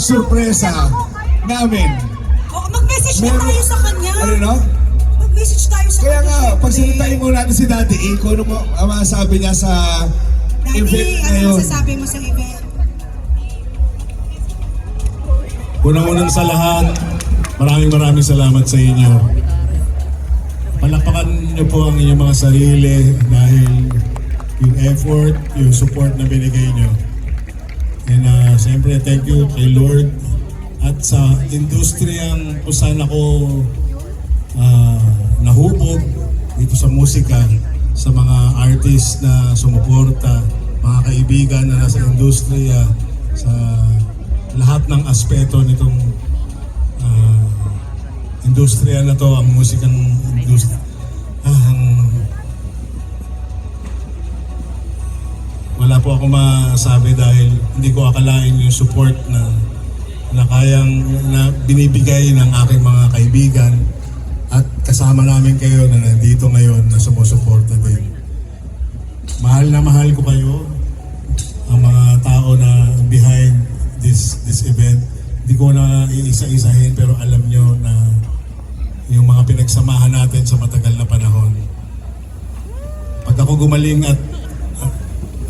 surpresa namin. Oh, mag-message na tayo sa kanya. Ano no? Mag-message tayo sa Kaya kanya. nga, syempre. pagsalitain mo natin si Daddy E, kung ano mo ang masasabi niya sa Daddy, event ano ngayon. masasabi mo sa event? Unang-unang sa lahat, maraming maraming salamat sa inyo. Palakpakan niyo po ang inyong mga sarili dahil yung effort, yung support na binigay niyo. And uh, siyempre, thank you kay Lord at sa industriyang kung saan ako uh, nahubog dito sa musika, sa mga artist na sumuporta, mga kaibigan na nasa industriya, sa lahat ng aspeto nitong ah, industriya na to, ang musikang po ako masabi dahil hindi ko akalain yung support na na kayang na binibigay ng aking mga kaibigan at kasama namin kayo na nandito ngayon na sumusuporta din. Mahal na mahal ko kayo ang mga tao na behind this this event. Hindi ko na iisa-isahin pero alam nyo na yung mga pinagsamahan natin sa matagal na panahon. Pag ako gumaling at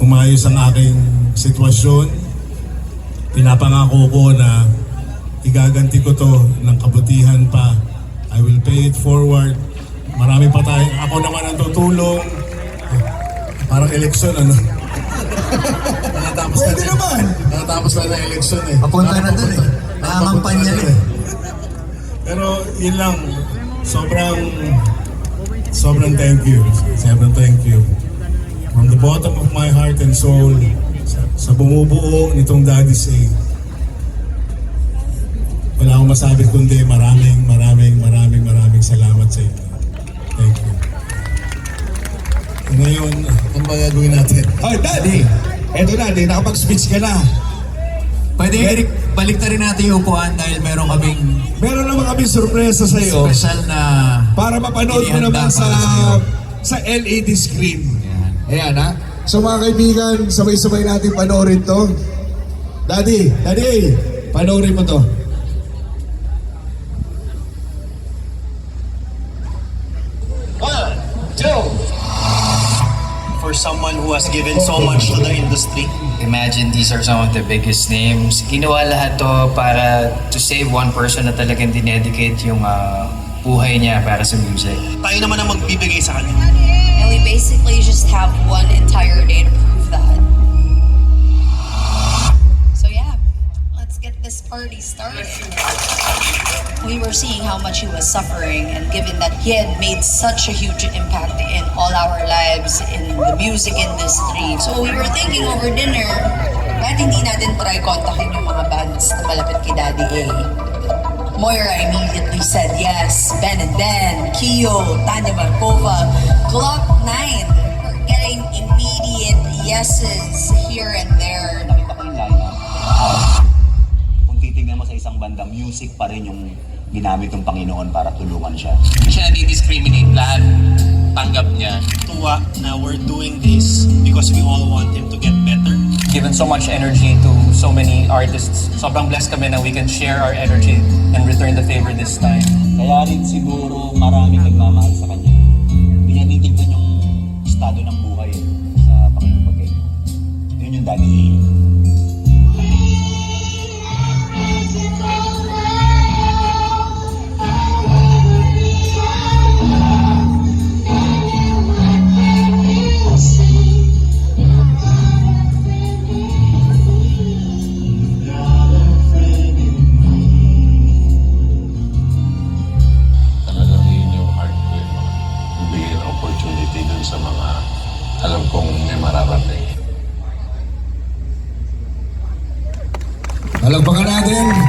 umayos ang aking sitwasyon, pinapangako ko na igaganti ko to ng kabutihan pa. I will pay it forward. Marami pa tayo. Ako naman ang tutulong. Parang eleksyon, ano? Nakatapos na Pwede naman. Nakatapos na ng eleksyon eh. Papunta na dun eh. Nangangampanya na eh. Pero yun lang, sobrang, sobrang thank you. Sobrang thank you. From the bottom of my heart and soul, sa, sa bumubuo nitong Daddy's Day, wala akong masabi kundi maraming, maraming, maraming, maraming salamat sa inyo. Thank you. Ngayon, ano ba gagawin natin? Oh, Daddy! Eto na, di nakapag-speech ka na. Pwede Eric, balik na rin natin yung upuan dahil meron kaming Meron naman kami sorpresa sa iyo special na para mapanood mo naman sa sa LED screen. Ayan. Ha. So mga kaibigan, sabay-sabay natin panoorin to. Daddy, Daddy, panoorin mo to. One, two. For someone who has given so much to the industry, Imagine these are some of the biggest names. Ginawa lahat to para to save one person na talagang dinedicate yung ah, buhay niya para sa music. tayo naman ang magbibigay sa kanya. And we basically just have one entire day to prove that. So yeah, let's get this party started. We were seeing how much he was suffering and given that he had made such a huge impact in all our lives in the music industry. So we were thinking over dinner, bakit hindi natin try kontakin yung mga bands na malapit kay Daddy A? Moira immediately said yes. Ben and Ben, Kyo, Tanya Markova, Glock 9. We're getting immediate yeses here and there. nakita ko yung lineup. Kung titignan mo sa isang banda, music pa rin yung ginamit ng Panginoon para tulungan siya. Hindi siya nadi-discriminate lahat. Tanggap niya. Tuwa na we're doing this because we all want him to get better. Given so much energy to so many artists. Sobrang blessed kami na we can share our energy and return the favor this time. Kaya rin siguro maraming nagmamahal sa kanya. Palagpakan natin